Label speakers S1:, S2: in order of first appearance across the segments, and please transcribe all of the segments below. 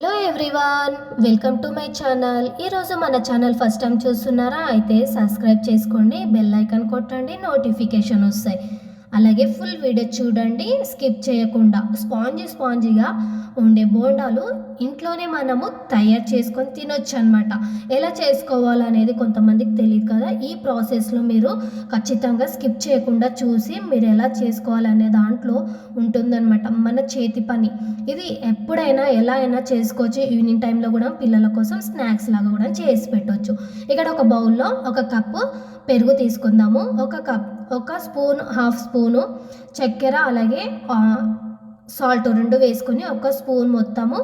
S1: Hello everyone welcome to my channel ఈరోజు మన channel first time చూస్తున్నారా? అయితే సబ్స్క్రైబ్ చేసుకోండి బెల్ ఐకాన్ కొట్టండి నోటిఫికేషన్ వస్తాయి. అలాగే ఫుల్ వీడియో చూడండి స్కిప్ చేయకుండా స్పాంజీ స్పాంజీగా ఉండే బోండాలు ఇంట్లోనే మనము తయారు చేసుకొని తినొచ్చు అనమాట ఎలా చేసుకోవాలనేది కొంతమందికి తెలియదు కదా. ఈ ప్రాసెస్లో మీరు ఖచ్చితంగా స్కిప్ చేయకుండా చూసి మీరు ఎలా చేసుకోవాలనే దాంట్లో ఉంటుందన్నమాట మన చేతి పని. ఇది ఎప్పుడైనా ఎలా అయినా చేసుకోవచ్చు. ఈవినింగ్ టైంలో కూడా పిల్లల కోసం స్నాక్స్ లాగా కూడా చేసి పెట్టవచ్చు ఇక్కడ ఒక బౌల్లో ఒక కప్పు పెరుగు తీసుకుందాము. ఒక కప్ ఒక స్పూన్ హాఫ్ స్పూన్ స్పూను చక్కెర అలాగే సాల్ట్ రెండు వేసుకొని ఒక స్పూన్ మొత్తము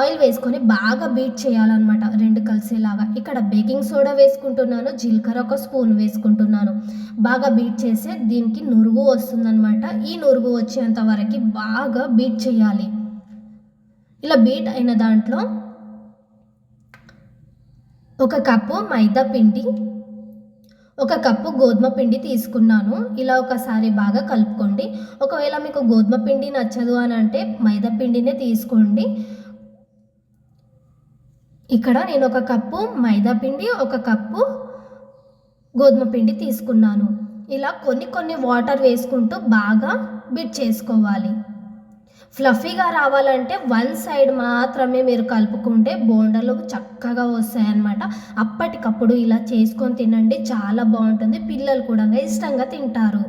S1: ఆయిల్ వేసుకొని బాగా బీట్ చేయాలన్నమాట రెండు కలిసేలాగా. ఇక్కడ బేకింగ్ సోడా వేసుకుంటున్నాను జీలకర్ర ఒక స్పూన్ వేసుకుంటున్నాను. బాగా బీట్ చేస్తే దీనికి నురుగు వస్తుందన్నమాట. ఈ నురుగు వచ్చేంత వరకు బాగా బీట్ చేయాలి. ఇలా బీట్ అయిన దాంట్లో ఒక కప్పు మైదా పిండి ఒక కప్పు గోధుమ పిండి తీసుకున్నాను. ఇలా ఒకసారి బాగా కలుపుకోండి. ఒకవేళ మీకు గోధుమ పిండి నచ్చదు అని అంటే మైదా పిండినే తీసుకోండి. ఇక్కడ నేను ఒక కప్పు మైదా పిండి ఒక కప్పు గోధుమ పిండి తీసుకున్నాను. ఇలా కొన్ని కొన్ని వాటర్ వేసుకుంటూ బాగా బిట్ చేసుకోవాలి. ఫ్లఫీగా రావాలంటే వన్ సైడ్ మాత్రమే మీరు కలుపుకుంటే బోండాలు చక్కగా వస్తాయన్నమాట. అప్పటికప్పుడు ఇలా చేసుకొని తినండి చాలా బాగుంటుంది. పిల్లలు కూడా ఇష్టంగా తింటారు.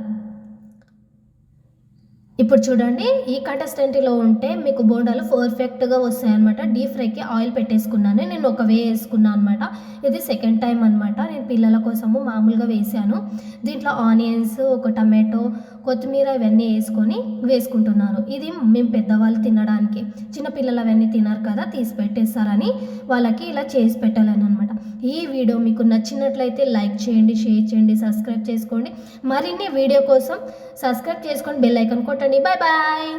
S1: ఇప్పుడు చూడండి ఈ కంటెస్టెంట్లో ఉంటే మీకు బోండాలు పర్ఫెక్ట్గా వస్తాయన్నమాట. డీప్ ఫ్రైకి ఆయిల్ పెట్టేసుకున్నాను. నేను ఒక వే వేసుకున్నాను అనమాట ఇది సెకండ్ టైం అనమాట నేను పిల్లల కోసము మామూలుగా వేసాను దీంట్లో ఆనియన్స్ ఒక టమాటో కొత్తిమీర ఇవన్నీ వేసుకొని వేసుకుంటున్నాను ఇది మేము పెద్దవాళ్ళు తినడానికి చిన్నపిల్లలు అవన్నీ తినరు కదా తీసి పెట్టేస్తారని వాళ్ళకి ఇలా చేసి పెట్టాలని అనమాట ఈ వీడియో మీకు నచ్చినట్లయితే లైక్ చేయండి షేర్ చేయండి సబ్స్క్రైబ్ చేసుకోండి. మరిన్ని వీడియో కోసం సబ్స్క్రైబ్ చేసుకొని బెల్ ఐకాన్ కొట్టండి. Bye bye!